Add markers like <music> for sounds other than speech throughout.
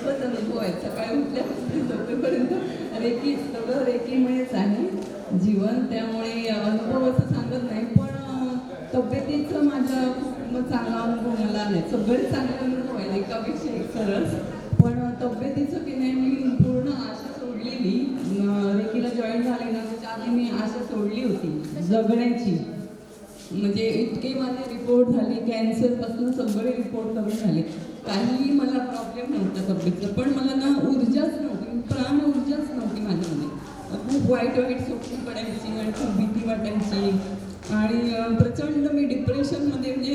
एकच अनुभव आहे? सकाळी उठल्यापासून झोपेपर्यंत रेकी सगळं रेकीमुळेच आहे. जीवन त्यामुळे अनुभव असं सांगत नाही पण तब्येतीचं माझा खूप चांगला अनुभव मला नाही सगळे चांगले अनुभव आहे एकापेक्षा एक सरस. पण तब्येतीचं की नाही मी पूर्ण आशा सोडलेली. अं, रेकीला जॉईन झाले ना त्याच्या आधी मी आशा सोडली होती जगण्याची. म्हणजे इतके माझे रिपोर्ट झाले कॅन्सरपासून सगळे रिपोर्ट करून झाले. काहीही मला प्रॉब्लेम नव्हता तब्येतीचा पण मला ना ऊर्जाच नव्हती प्राण ऊर्जाच नव्हती माझ्यामध्ये. खूप वाईट वाईट स्वप्न पडायची आणि खूप भीती वाटायची. आणि प्रचंड मी डिप्रेशनमध्ये म्हणजे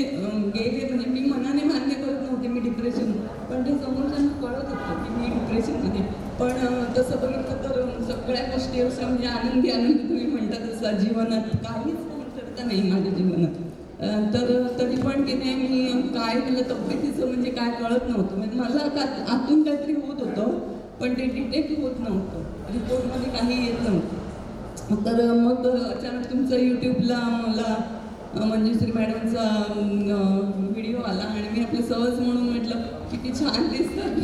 गेले म्हणजे मी मनाने मान्य करत नव्हते मी डिप्रेशन पण ते समोरच्यांना कळत होतं की मी डिप्रेशनमध्ये पण तसं बघितलं तर सगळ्या गोष्टी अशा म्हणजे आनंदी आनंदी तुम्ही म्हणता तसं जीवनात काहीच कमतरता नाही माझ्या जीवनात. तर तरी पण की नाही मी काय मला तब्येतीचं म्हणजे काय कळत नव्हतं. म्हणजे मला का आतून काहीतरी होत होतं पण ते डिटेक्ट होत नव्हतं. रिपोर्टमध्ये काही येत नव्हतं. तर मग अचानक तुमचं यूट्यूबला मला मंजुश्री मॅडमचा व्हिडिओ आला आणि मी आपलं सहज म्हणून म्हटलं किती छान दिसतात.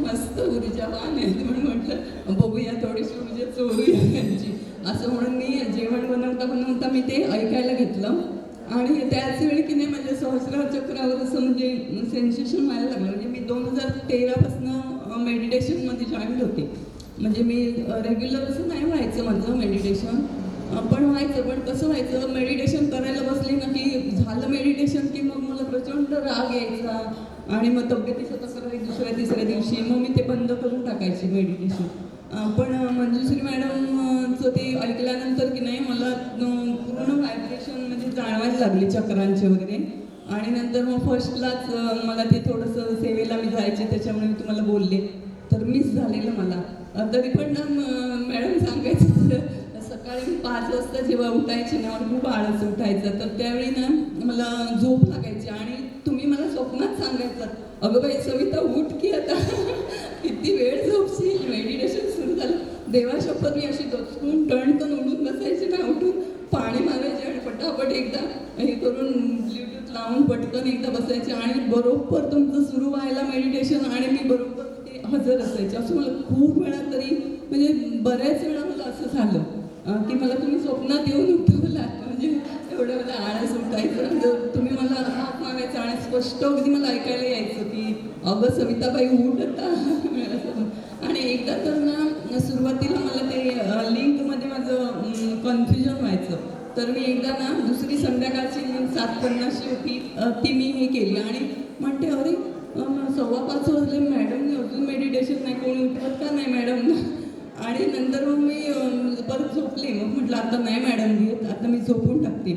मस्त ऊर्जावान आहेत म्हणून म्हटलं बघूया थोडीशी ऊर्जा चोरूया त्यांची असं म्हणून मी जेवण बनवता बनवता मी ते ऐकायला घेतलं. आणि त्याच वेळी की नाही माझ्या सहस्रार चक्रावर असं म्हणजे सेन्सेशन व्हायला लागलं. म्हणजे मी दोन हजार तेरापासनं मेडिटेशनमध्ये जॉईन होते. म्हणजे मी रेग्युलर असं नाही व्हायचं माझं मेडिटेशन पण व्हायचं पण कसं व्हायचं. मेडिटेशन करायला बसले ना की झालं मेडिटेशन की मग मला प्रचंड राग यायचा. आणि मग तब्येतीचं तक्रारी दुसऱ्या तिसऱ्या दिवशी मग मी ते बंद करून टाकायची मेडिटेशन पण मंजुश्री मॅडमचं ते ऐकल्यानंतर की नाही मला पूर्ण व्हायब्रेशन म्हणजे जाणवायला लागली चक्रांचे वगैरे. आणि नंतर मग फर्स्ट क्लास मला ते थोडंसं सेवेला मी जायचे त्याच्यामुळे मी तुम्हाला बोलले. तर मिस झालेलं मला. तरी पण ना मॅडम सांगायचं सकाळी मी पाच वाजता जेव्हा उठायचे ना खूप आळस उठायचा. तर त्यावेळी ना मला झोप लागायची. आणि तुम्ही मला स्वप्नात सांगायचं. अगं बाई सविता उठ की आता. किती वेळ झोपशील? तर देवा शपथ मी अशी दचकून टणकन उडून बसायची ना उठून पाणी मारायचे आणि पटापट एकदा हे करून ब्ल्यूटूथ लावून पटकन एकदा बसायचे. आणि बरोबर तुमचं सुरू व्हायला मेडिटेशन आणि मी बरोबर ते हजर असायचे. असं मला खूप वेळा तरी म्हणजे बऱ्याच वेळा मला असं झालं. की मला तुम्ही स्वप्नात येऊन उठवला म्हणजे एवढं मला आळस उठायचं. म्हणजे तुम्ही मला हात मारायचं आणि स्पष्ट अगदी मला ऐकायला यायचं की अगं सविताबाई उठता <laughs> आणि एकदा तर ना सुरुवातीला मला ते लिंकमध्ये माझं कन्फ्युजन व्हायचं. तर मी एकदा ना दुसरी संध्याकाळची लिंक सात पन्नासची होती ती मी हे केली. आणि म्हणते अरे सव्वा पाच वाजले. मॅडमने अजून मेडिटेशन नाही. कोणी उठवत का नाही मॅडम? <laughs> आणि नंतर मग मी परत झोपले. मग म्हटलं आता नाही मॅडम घेत. आता मी झोपून टाकते.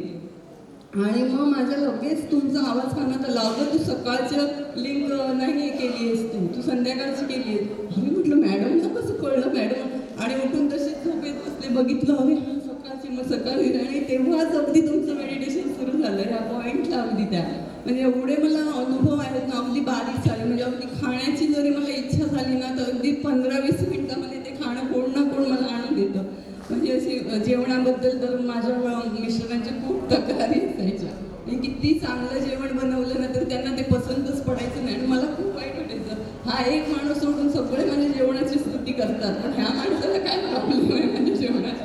आणि मग माझ्या लगेच तुमचा आवाज कानात आला अगं तू सकाळचं लिंक नाही केली आहेस तू तू संध्याकाळची केली आहे मी म्हटलं मॅडमला कसं कळलं मॅडम? आणि उठून तशीच झोप येत बसले बघितलं हवे सकाळची मग सकाळी आणि तेव्हाच अगदी तुमचं मेडिटेशन सुरू झालं ह्या पॉईंटला अगदी त्या. म्हणजे एवढे मला अनुभव आहेत ना अगदी बारीक झाले. म्हणजे अगदी खाण्याची जरी मला इच्छा झाली ना तर अगदी पंधरा वीस मिनिटामध्ये ते खाणं कोण ना कोण मला आणून देतं. म्हणजे अशी जेवणाबद्दल तर माझ्या अ, मिस्टरांच्या खूप तक्रारी असायच्या मी किती चांगलं जेवण बनवलं ना तर त्यांना ते पसंतच पडायचं नाही. आणि मला खूप वाईट वाटायचं. हा एक माणूस सोडून सगळे माझ्या जेवणाची स्तुती करतात. पण ह्या माणसाला काय प्रॉब्लेम आहे माझ्या जेवणात?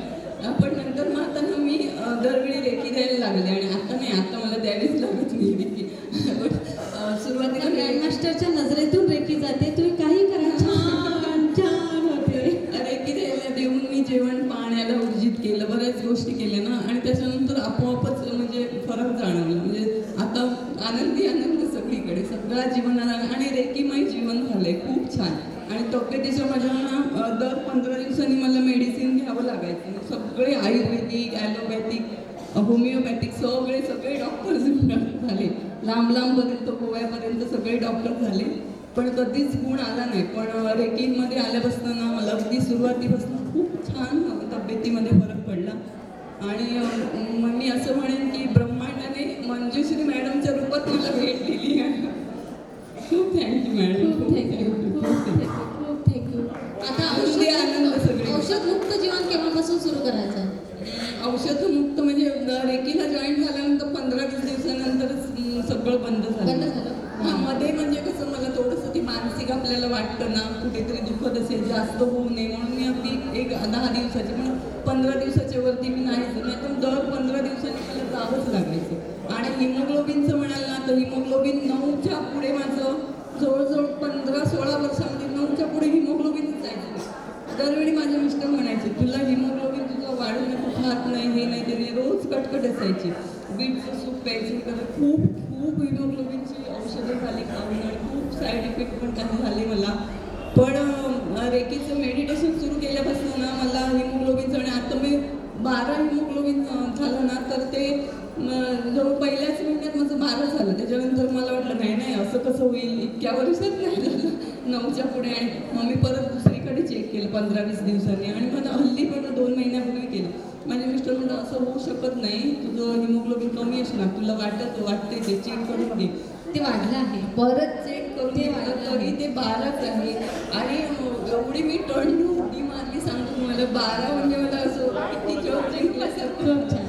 पण नंतर मग आता ना मी दरवेळी रेकी द्यायला लागले आणि आता नाही आता मला द्यावीच लागत आपोआपच म्हणजे फरक जाणवला. म्हणजे आता आनंदी आनंद सगळीकडे सगळ्या जीवनाला आणि रेकीमय जीवन झालंय. खूप छान. आणि तब्येतीच्या माझ्या ना दर पंधरा दिवसांनी मला मेडिसिन घ्यावं लागायचं. म्हणजे सगळे आयुर्वेदिक ॲलोपॅथिक होमिओपॅथिक सगळे सगळे डॉक्टर्स <laughs> झाले. लांब लांबपर्यंत गोव्यापर्यंत सगळे डॉक्टर झाले. पण कधीच गुण आला नाही. पण रेकिंगमध्ये आल्यापासून मला अगदी सुरुवातीपासून खूप छान तब्येतीमध्ये फरक पडला. आणि मग मी असं म्हणेन की ब्रह्मांडाने मंजुश्री मॅडमच्या रूपात मला भेट दिली आहे. खूप थँक्यू मॅडम खूप थँक्यू खूप थँक्यू खूप थँक्यू आता आनंदी आनंद सगळे. औषध मुक्त जीवन केव्हापासून सुरू करायचं? औषधमुक्त म्हणजे रेकीला जॉईन झाल्यानंतर पंधरा वीस दिवसानंतरच सगळं बंद झालं. बंद झालं? हा मध्ये म्हणजे कसं मला थोडंसं ती मानसिक आपल्याला वाटतं ना कुठेतरी दुखत असेल जास्त होऊ नये म्हणून मी अगदी एक दहा दिवसाची पण पंधरा दिवसाच्या वरती मी नाही तर दर पंधरा दिवसांनी मला जावंच लागायचं. आणि हिमोग्लोबिनचं म्हणाल ना तर हिमोग्लोबिन नऊच्या पुढे माझं जवळजवळ पंधरा सोळा वर्षामध्ये नऊच्या पुढे हिमोग्लोबिनच जायचं दरवेळी माझे मिस्टर म्हणायचे तुला हिमोग्लोबिन तुझं वाढून तू खात नाही हे नाही त्याने रोज कटकट असायची. बीटचं सूप प्यायची तर खूप खूप हिमोग्लोबिनची औषधं खाली खाऊन आणि साईड इफेक्ट पण काही झाले मला. पण रेकीचं मेडिटेशन सुरू केल्यापासून ना मला हिमोग्लोबिनचं आणि आता मी बारा हिमोग्लोबिन झालं ना तर ते जवळ पहिल्याच महिन्यात माझं बारा झालं. त्याच्यानंतर मला वाटलं नाही नाही असं कसं होईल? इतक्या वर्षात नाही झालं. <laughs> नऊच्या पुढे आणि मग मी परत दुसरीकडे चेक केलं पंधरा वीस दिवसांनी. आणि मला हल्ली पण दोन महिन्यापूर्वी केलं. माझे मिस्टर म्हणलं असं होऊ शकत नाही. तुझं हिमोग्लोबिन कमी असणार. तुला वाटत वाटते ते चेक करून घे. ते वाढलं आहे. परत चेक करून ते तरी ते बाराच आहे. आणि एवढी मी टंडू उडी मारली सांगतो तुम्हाला बारा म्हणजे मला असं किती जॉब जिंकल्यासारखं खूप छान